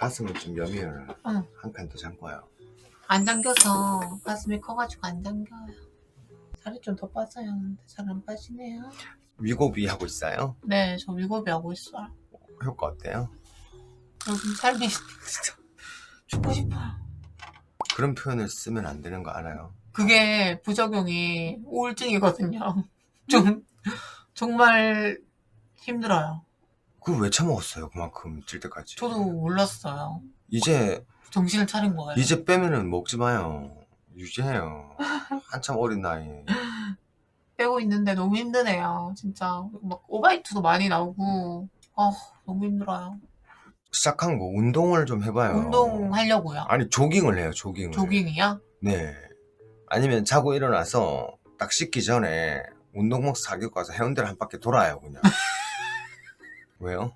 가슴은 좀 여미를 응. 한 칸 더 잠궈요. 안 잠겨서 가슴이 커가지고 안 잠겨요. 살이 좀 더 빠져야 하는데 잘 안 빠지네요. 위고비 하고 있어요. 네, 저 위고비 하고 있어요. 효과 어때요? 요즘 살기 진짜 죽고 싶어요. 그런 표현을 쓰면 안 되는 거 알아요? 그게 부작용이 우울증이거든요. 좀 정말 힘들어요. 그걸 왜 처먹었어요? 그만큼 찔 때까지. 저도 몰랐어요. 이제 정신을 차린 거예요. 이제 빼면은 먹지 마요. 유지해요. 한참 어린 나이에. 빼고 있는데 너무 힘드네요. 진짜 막 오바이트도 많이 나오고 아 너무 힘들어요. 시작한 거 운동을 좀 해봐요. 운동하려고요. 아니 조깅을 해요. 조깅을. 조깅이요? 네. 아니면 자고 일어나서 딱 씻기 전에 운동복 사격 가서 해운대를 한 바퀴 돌아요 그냥. 왜요?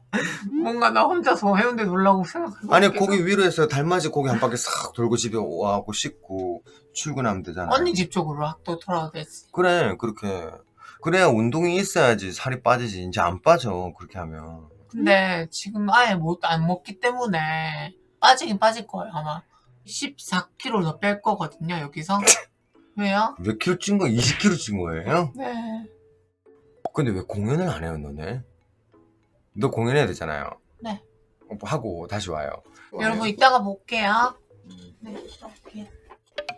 뭔가 나 혼자서 해운대 놀라고 생각하고 아니 거기 위로에서 달맞이 거기 한 바퀴 싹 돌고 집에 와갖고 씻고 출근하면 되잖아. 언니 집 쪽으로 학도 돌아야 되지. 그래 그렇게 그래야 운동이 있어야지 살이 빠지지 이제 안 빠져 그렇게 하면 근데 지금 아예 못 안 먹기 때문에 빠지긴 빠질 거예요 아마 14kg 더 뺄 거거든요 여기서 왜요? 몇 킬로 찐 거? 20킬로 찐 거예요? 네 근데 왜 공연을 안 해요 너네? 너 공연해야 되잖아요. 네. 어, 하고 다시 와요. 여러분 이따가 볼게요. 음, 네. 이따 볼게요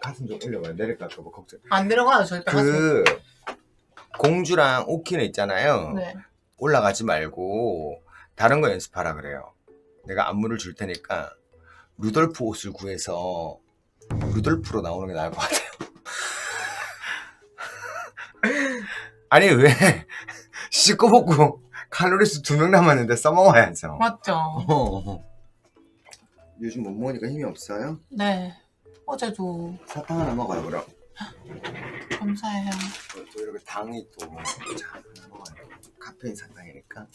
가슴 좀 올려봐요. 내릴까 봐 걱정. 안 들어가요 절대 가슴. 그 공주랑 오키는 있잖아요. 네. 올라가지 말고 다른 거 연습하라 그래요. 내가 안무를 줄 테니까 루돌프 옷을 구해서 루돌프로 나오는 게 나을 것 같아요. 아니 왜? 씻고 먹고 칼로리수 두 명 남았는데 써먹어야죠. 맞죠? 어. 요즘 못 먹으니까 힘이 없어요? 네 어제도 사탕 하나 먹어요 그럼. 감사해요 또 이렇게 당이 또 자, 먹어요. 카페인 사탕이니까.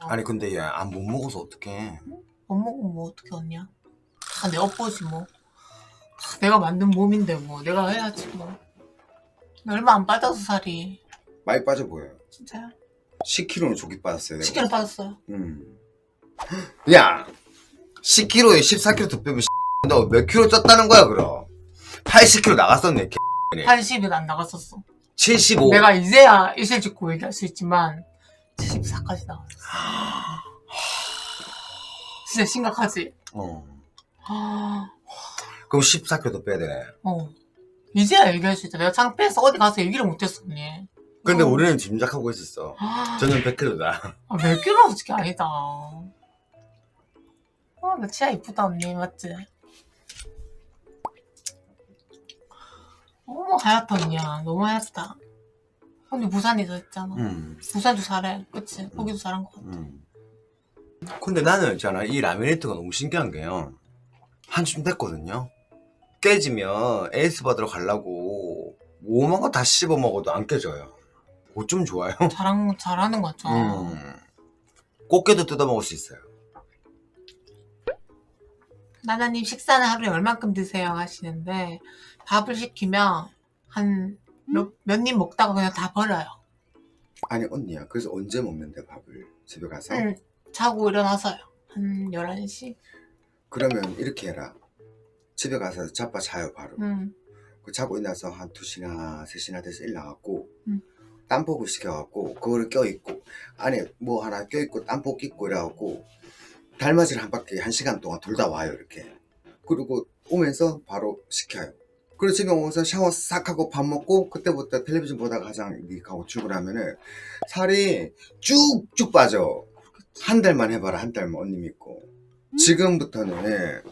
아니 근데 얘안못 먹어서 어떡해. 못 먹으면 뭐 어떻게 언냐 다 내 업보지 뭐 다 내가 만든 몸인데 뭐 내가 해야지 뭐 얼마 안 빠져서 살이 많이 빠져 보여요. 진짜요? 10kg는 조기 빠졌어요. 내가. 10kg 빠졌어요 음. 야, 10kg에 14kg 더 빼면 너몇 킬로 쪘다는 거야 그럼? 80kg 나갔었네. 개. 80은 안 나갔었어 75. 내가 이제야 일실 짓고 얘기할 수 있지만 74까지 나왔어 진짜 심각하지? 어. 아, 그럼 14kg 더 빼야 되네. 어 이제야 얘기할 수 있다 내가 창피해서 어디 가서 얘기를 못했었니 근데 어. 우리는 짐작하고 있었어. 아, 저는 100kg다. 아, 몇 킬로 솔직히 아니다 아, 나 치아 이쁘다 언니 맞지? 어머 하얗다 언니야 너무 하얗다 언니 부산에서 있잖아 음. 부산도 잘해 그치? 거기도 잘한 것 같아 음. 근데 나는 있잖아 이 라미네이트가 너무 신기한 게요. 한숨 됐거든요. 깨지면 에이스 받으러 가려고 오만 거 다 씹어 먹어도 안 깨져요. 어쩜 좋아요? 잘한, 잘하는 거죠. 음. 꽃게도 뜯어 먹을 수 있어요. 나나님 식사는 하루에 얼만큼 드세요? 하시는데 밥을 시키면 한 몇 입 먹다가 그냥 다 버려요. 아니 언니야. 그래서 언제 먹는데 밥을? 집에 가서? 응, 자고 일어나서요. 한 11시? 그러면 이렇게 해라. 집에 가서 자빠 자요 바로. 응. 그 자고 일어나서 한 2시나 3시나 돼서 일어나갖고 응. 땀복을 시켜갖고 그거를 껴입고 안에 뭐 하나 껴입고 땀복 입고 이래갖고 달맞이를 한 바퀴 한 시간 동안 돌다 와요 이렇게. 그리고 오면서 바로 시켜요. 그리고 집에 오면서 샤워 싹 하고 밥 먹고 그때부터 텔레비전 보다가 가장 하고 출근하면은 살이 쭉쭉 빠져. 한 달만 해봐라 한 달만 언니 믿고. 지금부터는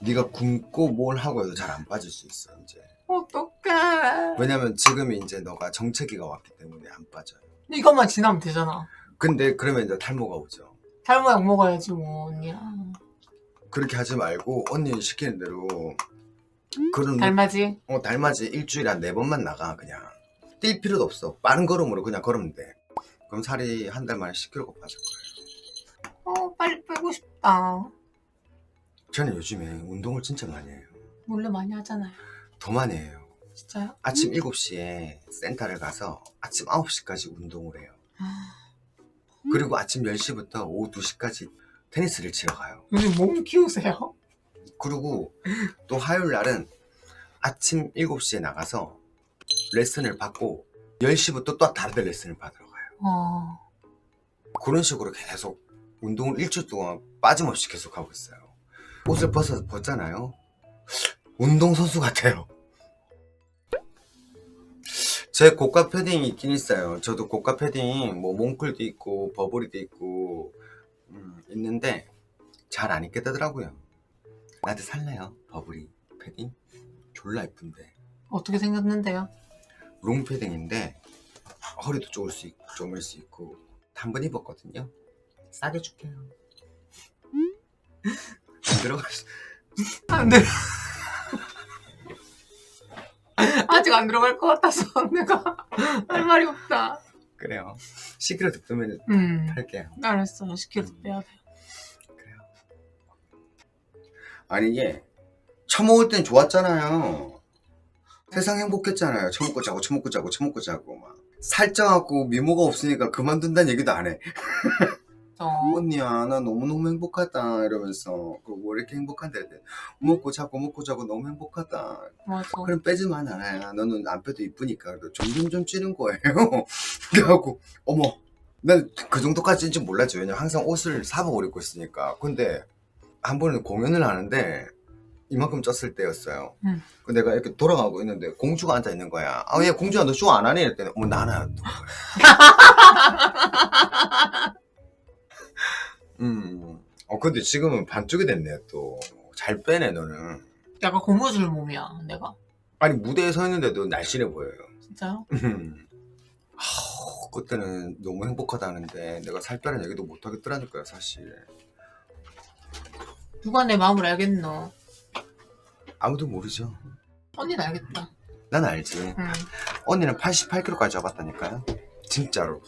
네가 굶고 뭘 하고 해도 잘 안 빠질 수 있어 이제 어떡해. 왜냐면 지금 이제 너가 정체기가 왔기 때문에 안 빠져요. 이것만 지나면 되잖아. 근데 그러면 이제 탈모가 오죠. 탈모 약 먹어야지 뭐 언니야. 그렇게 하지 말고 언니 시키는 대로 그런 달맞이? 어, 달맞이 일주일에 한 네 번만 나가 그냥. 뛸 필요도 없어. 빠른 걸음으로 그냥 걸으면 돼. 그럼 살이 한 달 만에 10kg가 빠질 거예요. 어 빨리 빼고 싶다. 저는 요즘에 운동을 진짜 많이 해요. 원래 많이 하잖아요 해요 진짜요? 아침 7시에 센터를 가서 아침 9시까지 운동을 해요 아, 그리고 아침 10시부터 오후 2시까지 테니스를 치러 가요. 요즘 몸 키우세요? 그리고 또 화요일 날은 아침 7시에 나가서 레슨을 받고 10시부터 또 다른 데 레슨을 받으러 가요. 어, 그런 식으로 계속 운동을 일주일 동안 빠짐없이 계속 하고 있어요. 옷을 벗어 벗잖아요. 운동선수 같아요. 제 고가 패딩이 있긴 있어요. 저도 고가 패딩, 뭐, 몽클도 있고, 버버리도 있고, 음, 있는데, 잘 안 입게 되더라고요. 나한테 살래요? 버버리 패딩? 졸라 이쁜데. 어떻게 생겼는데요? 롱 패딩인데, 허리도 좁을 수 있고, 좁을 수 있고, 한번 입었거든요. 싸게 줄게요. 안 들어갔어. 안 돼. 아직 안 들어갈 것 같아서 내가 할 말이 없다. 그래요. 시끄러 듣으면 음, 할게요. 알았어. 시키도 빼야 돼. 그래요. 아니 이게 처먹을 땐 좋았잖아요. 세상 행복했잖아요. 처먹고 자고 처먹고 자고 처먹고 자고 막 살쪄갖고 미모가 없으니까 그만둔다는 얘기도 안 해. 어, 언니야 나 너무너무 행복하다 이러면서 그왜 이렇게 행복한데? 먹고 자고 먹고 자고 너무 행복하다. 맞아. 그럼 빼지만 않아야. 너는 안 빼도 이쁘니까 그래도 점점 좀 찌는 거예요. 그래갖고 어머 난 그 정도까지는 줄 몰랐죠 왜냐면 항상 옷을 사복을 입고 있으니까. 근데 한 번은 공연을 하는데 이만큼 쪘을 때였어요. 음. 그 내가 이렇게 돌아가고 있는데 공주가 앉아 있는 거야. 아 얘 공주야 너 쇼 안 하니? 이랬더니 어머 또 음. 어 근데 지금은 반쪽이 됐네 또 잘 빼네 너는 약간 고무줄 몸이야, 내가. 아니 무대에 서 있는데도 날씬해 보여요 진짜요? 음. 하, 그때는 너무 행복하다는데 내가 살 빼는 얘기도 못 하겠더라니까요 사실 누가 내 마음을 알겠노? 아무도 모르죠 언니는 알겠다. 난 알지 응. 언니는 88kg까지 잡았다니까요 진짜로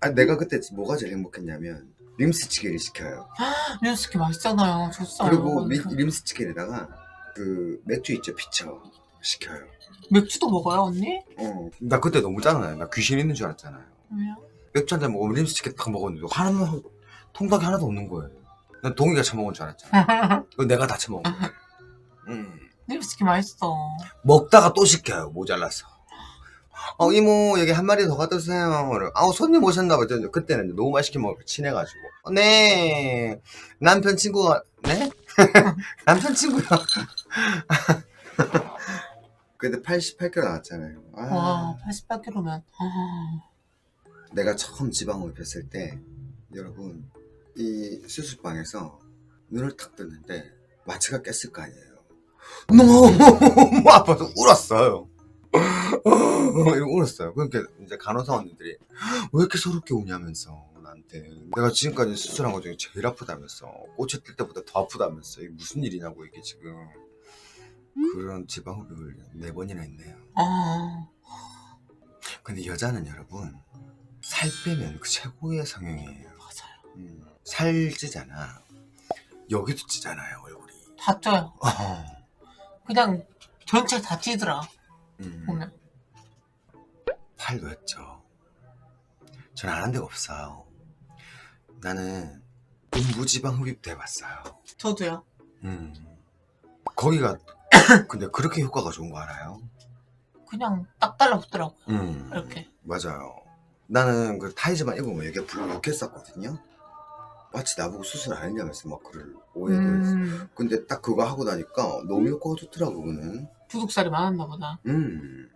아 내가 그때 뭐가 제일 행복했냐면 림스치게를 시켜요 뉴스키 맛있잖아요. 줬어요. 그리고 미, 완전. 림스치게에다가 그 맥주 있죠 피처 시켜요 맥주도 먹어요, 언니? 어, 나 그때 너무 짠하요. 나 귀신 있는 줄 알았잖아요. 왜요? 맥주 한 잔 먹으면 림스티켓 딱 먹었는데 하나는 통닭이 하나도 없는 거예요. 난 동이가 처먹은 줄 알았잖아. 그거 내가 다 처먹은 거예요. 음. 뉴스키 맛있어. 먹다가 또 시켜요. 모자라서. 어 이모 여기 한 마리 더 갖다 주세요. 아우 손님 오셨나 봐. 저 그때는 너무 맛있게 먹을 친해가지고. 어, 네. 남편 친구가 네? 남편 친구요. 그때 88kg 나왔잖아요. 아. 와, 88kg면. 아, 내가 처음 지방을 뵀을 때 여러분 이 수술방에서 눈을 탁 떴는데 마취가 깼을 거 아니에요 너무 아파서 울었어요 이러고 울었어요 그러니까 이제 간호사 언니들이 왜 이렇게 서럽게 우냐면서 나한테 내가 지금까지 수술한 것 중에 제일 아프다면서 꽃이 뜰 때보다 더 아프다면서 이게 무슨 일이냐고 이게 지금 그런 지방흡입을 네 번이나 했네요 아, 근데 여자는 여러분 살 빼면 그 최고의 성형이에요. 맞아요. 음, 살 찌잖아. 여기도 찌잖아요 얼굴이. 다 쪄요. 어허. 그냥 전체 다 찌더라, 음, 보면. 팔도 했죠. 전 안 한 데가 없어요. 나는 음부지방 흡입도 해봤어요. 저도요. 음, 거기가 근데 그렇게 효과가 좋은 거 알아요? 그냥 딱 달라붙더라고요. 음, 이렇게. 맞아요. 나는 그 타이즈만 입으면 여기가 불룩했었거든요. 마치 나보고 수술 안 했냐면서 막 그를 오해도 했어. 음, 근데 딱 그거 하고 나니까 너무 효과가 좋더라고 그거는 부둑살이 많았나 보다. 음